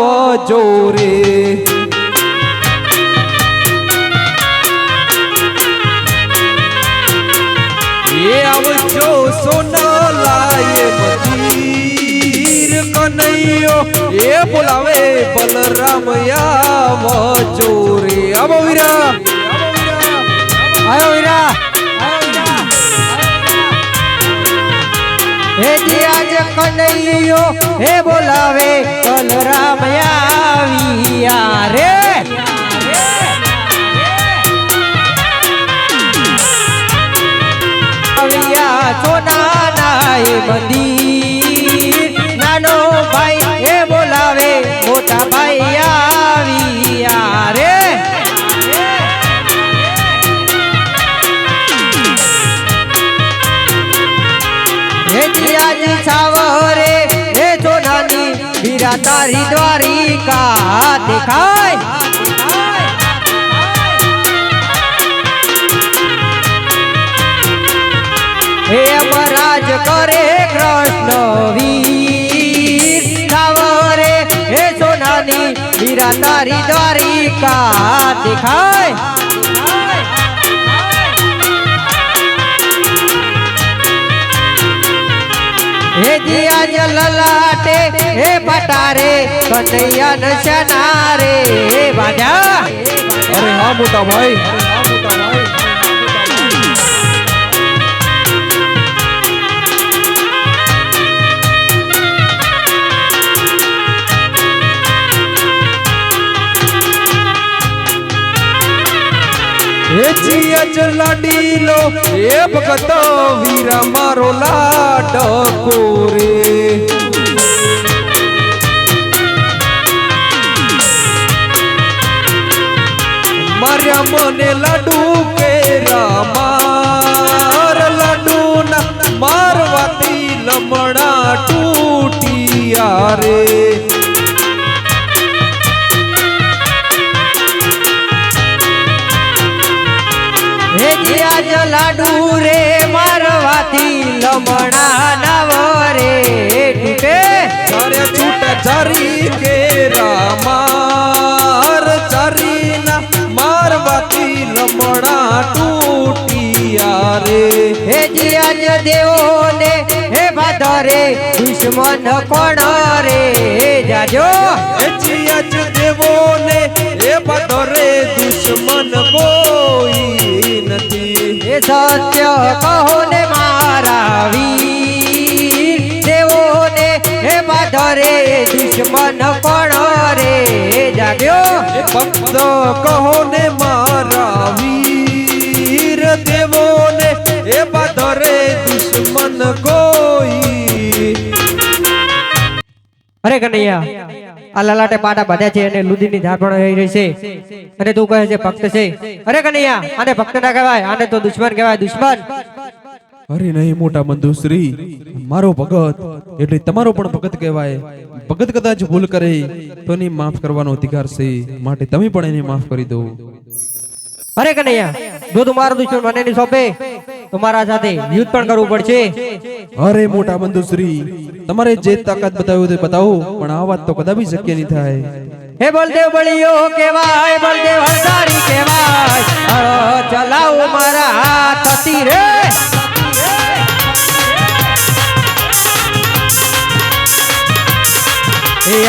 આવજો રે એ આવજો સોનલાય મજીર કનૈયો. એ બોલાવે બલરામ આવજો રે આવો વીરા. આવો વીરા. કનૈયો હે બોલાવે બલરામ આવ્યા રે વીરા તારી દ્વારિકા દેખાય હે મહારાજ કરે કૃષ્ણ વીર. સાવરે હે સોનાની વીરા તારી દ્વારિકા દેખાય હે જીયા લલાટે. હે પટારે કનૈયા નશના રે બાજા અરે હા મોટા ભાઈ. હે ચિયજ લાડીલો હે ભગત વીરા મારો લાડકો રે માર્યા મને લાડુ કે માર લાડુ ના મારવાતી લમણા તૂટિયા રે. લાડુ રે મારવાથી લમણા નવ રે તૂટે ચારે છૂટ ચારી કે રામાર ચારી ના મારવાતી લમણા તૂટિયા રે. હે જીયા દેવો ને ભાદરે દુશ્મન કોણ રે જાજો. એચિયચ દેવો ને એ પધરે દુશ્મન કોઈ નથી. એ સત્ય કહો ને મારા વીર દેવો ને એ પધરે દુશ્મન કોણ રે એ ભક્ત કહો ને મારા અરે કનૈયા, આ લલાટે પાટા બાંધ્યા છે અને લુદીની ધાપણ થઈ રહી છે. અને તું કહે છે, ભક્ત છે. અરે કનૈયા, આને ભક્ત ના કહેવાય, આને તો દુશ્મન કહેવાય, દુશ્મન. અરે નહીં, મોટા મંદુશ્રી, મારો ભગત, એટલે તમારો પણ ભગત કહેવાય. ભગત કદાચ ભૂલ કરે, તો એની માફ કરવાનો અધિકાર છે. માટે તમે પણ એને માફ કરી દો. અરે કનૈયા જો તું મારો દુશ્મન મને નહીં સોંપે. તો મારા સાથે યુદ્ધ પણ કરવું પડશે. અરે મોટા મંદુશ્રી તમારે જે તાકાત બતાવ્યો તે બતાવો પણ આ વાત તો કદાપી શક્ય નહીં થાય. હે બલદેવ બળિયો કેવાય બલદેવ હરદારી કેવાય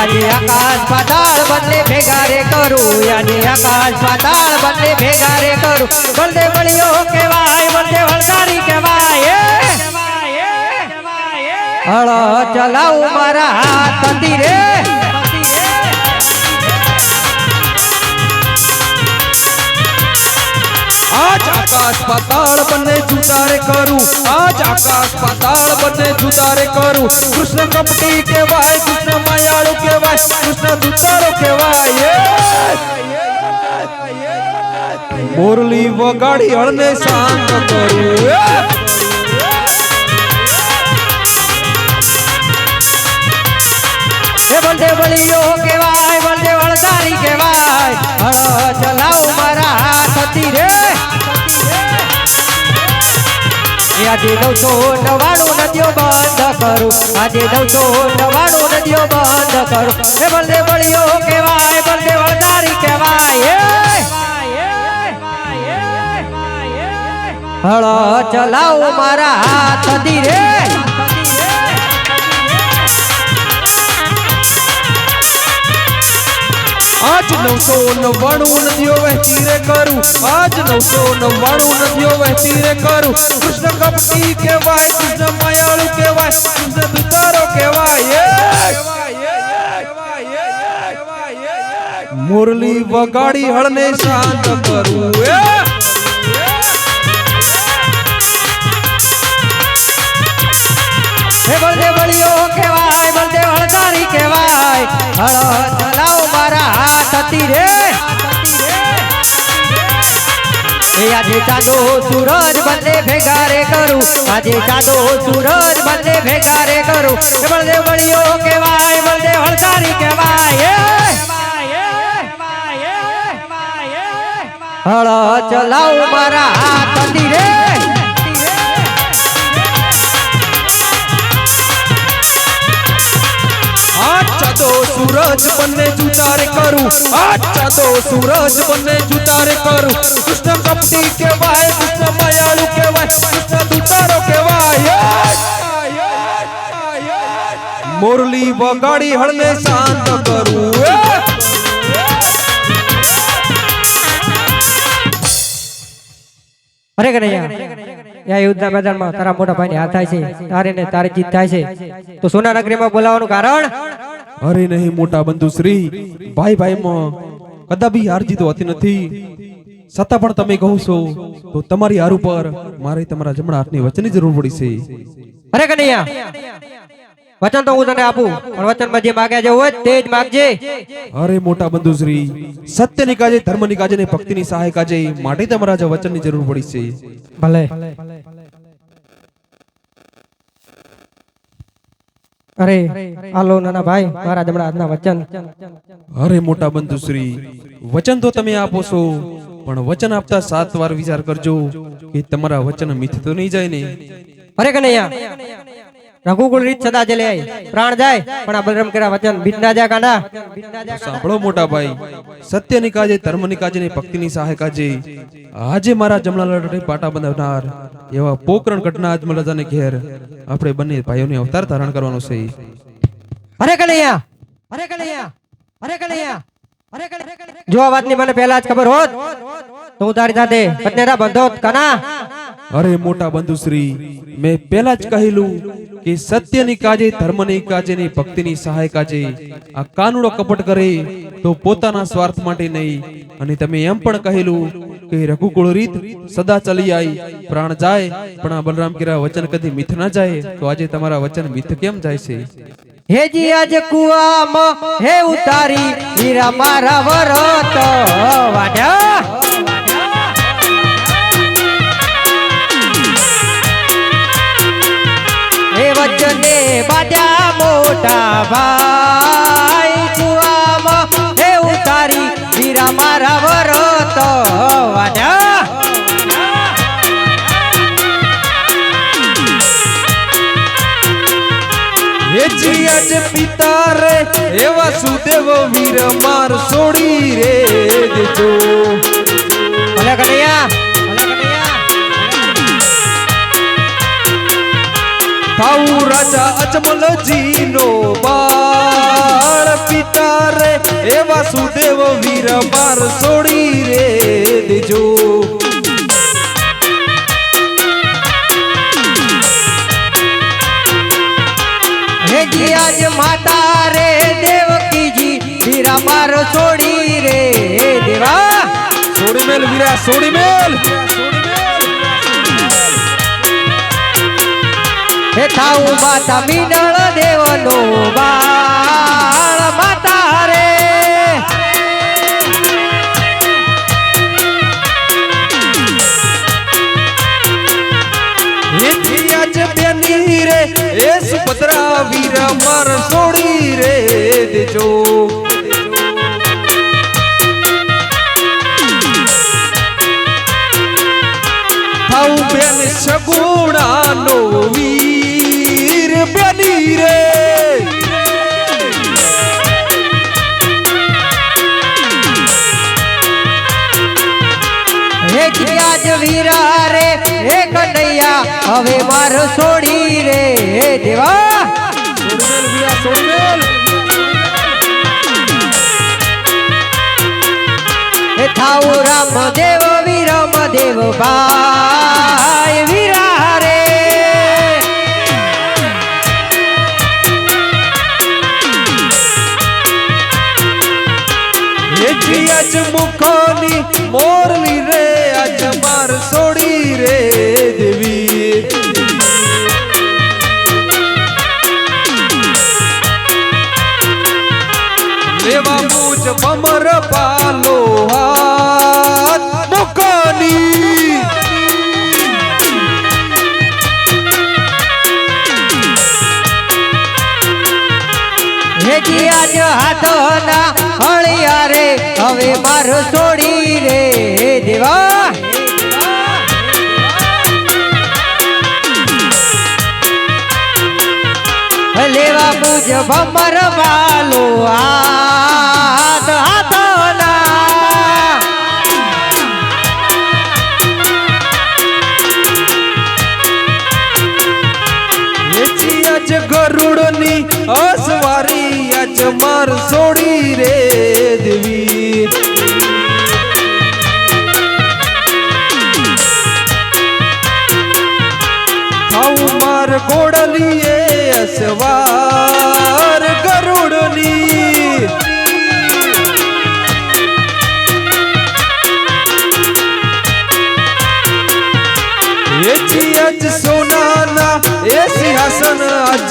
આજે આકાશ પાતાળ બંને ભેગા રે કરું આજે આકાશ પાતાળ બંને ભેગા રે કરું. બલદેવ બળિયો કહેવાય બલદેવ હરદારી કહેવાય હળ ચલાવું મારા હાથ હતી રે આકાશ પાતાળ બંને જુદારે કરું. આજ આકાશ પાતાળ બંને જુદારે કરું. કૃષ્ણ કપટી કહેવાય, કૃષ્ણ માયાળુ કહેવાય, કૃષ્ણ દુતારો કહેવાય. મોરલી વગાડી હળને શાંત કરું. કેવાય બલદેવ હળદારી કેવાય હળ ચલાવ આજે આજે નવસો નવાણું નદીઓ બંધ કરું. આજે નવસો નવાણું નદીઓ બંધ કરું. હે બળદે બળિયો કહેવાય બળદે વળદારી કહેવાય હળ ચલાવ મારા હાથ ધીરે. આજ નવસો નવ્વાણું નદીઓ વહેતી રે કરું. આજ નવસો નવ્વાણું નદીઓ વહેતી રે કરું. કૃષ્ણ કપટી કહેવાય, કૃષ્ણ માયાળુ કહેવાય, કૃષ્ણ દુતારો કહેવાય મુરલી વગાડી હળને શાંત કરું. એ હે બળદેવ બળિયો કહેવાય, બળદેવ હળદારી કહેવાય હળ ચલાવ મારા રે. આજે ચાલો સૂરજ બંને ભેગા રે કરું. આજે ચાલો સૂરજ બંને ભેગા રે કરું. એ બળદે બળિયો કહેવાય બળદે હળદારી કહેવાય હળ ચલાવ મારા હાથ ધીરે સૂરજ બંને જુદારે કરું. આચ્છા તો સૂરજ બંને જુદારે કરું. કૃષ્ણ કપટી કહેવાય, કૃષ્ણ માયાળુ કહેવાય, કૃષ્ણ દુતારો કહેવાય. મોરલી વગાડી હળને શાંત કરું. અરે કનૈયા યા યુદ્ધના મેદાનમાં તારા મોટા ભાઈ હાથ થાય છે, તારે ને તારી જીત થાય છે. તો સોના નગરીમાં બોલાવાનું કારણ? અરે નહીં મોટા બંધુ શ્રી ભાઈ ભાઈમાં કદાબી હાર જીત હોતી નથી. છતાં પણ તમે કહો છો તો તમારી હાર ઉપર મારે તમારા જમણા હાથની વચનની જરૂર પડી છે. અરે કનૈયા વચન તો હું તને આપું પણ વચનમાં જે માગ્યા જે હોય તે જ માગજે. અરે મોટા બંધુ શ્રી સત્યની કાજે ધર્મની કાજે ને ભક્તિની સહાય કાજે માટે તમારા જે વચનની જરૂર પડી છે. ભલે. અરે આલો નાના ભાઈ મારા જમણા હાથના વચન. અરે મોટા બંધુ શ્રી વચન તો તમે આપો છો પણ વચન આપતા સાત વાર વિચાર કરજો કે તમારા વચન મિથ તો નહીં જાય ને? અરે કનૈયા રઘુકુળ રીત સદા ચલે પ્રાણ જાય પણ આ બલરામ કર્યા વચન બિંદા જા કાંડા સાંભળો મોટા ભાઈ સત્યની કાજે ધર્મની કાજે ને ભક્તિની સહાય કાજે આજે મારા જમણા લડે પાટા બનાવનાર એવા પોકરણ ઘટના આજ મલજાને ઘેર આપણે બંને ભાઈઓને અવતાર ધારણ કરવાનો છે. અરે કનૈયા અરે કનૈયા અરે કનૈયા જો આ વાતની મને પહેલા જ ખબર હોત તો હું તારી સાથે બંધો કના. અરે મોટા બંધુશ્રી, મેં પહેલા જ કહેલું કે સત્યની કાજે, ધર્મની કાજે ની ભક્તિની સહાય કાજે આ કાનુડો કપટ કરે તો પોતાના સ્વાર્થ માટે નહીં. અને તમે એમ પણ કહેલું કે રઘુકુળ રીત સદા ચલી આવી પ્રાણ જાય, પણ આ બલરામ કિરા વચન કદી મિથ ના જાય. તો આજે તમારા વચન મિથ કેમ જાય છે? હેજી આજ કુવામાં હે ઉતારી, હીરા મારા વરત વાડ્યા વચને બાજા મોટા ભાઈ કુવામાં હે ઉતારી હીરા મારા વરત વાડ્યા હેજી આજ પિતા રે એવા સુદેવ વીર માર છોડી રે દેજો. ભલે રાજા અજમલજી નો બાળ. પિતા રે, એવા સુદેવ વીર બાર છોડી રે દેજો. હેજી આજ માતા રે, દેવકીજી હીરા માર છોડી રે દેવા. છોડી મેલ, વીરા છોડી મેલ. હે થાઉ માતા મીનળ દેવનો બાળ માતા રે. બેની રે, એ સુભદ્રા વીર મર સોડી રે દેજો. બેન સગુણાનો વીર બેલી રે હે કિયા જ વીરા રે હે કનૈયા હવે માર છોડી રે. હે દેવા. હે થાઉ રામ દેવ વીરમ દેવ ભાઈ મૂજ પાલો હાથ મુખોની હે કિયા જ હાથો ના હવે મારો છોડી રે દેવા. લેવા મુજ ભમર વાલો હાથ. ગોડલીએ સવાર ગરુડની એજી અજ સોનાના એ સિંહાસન અજ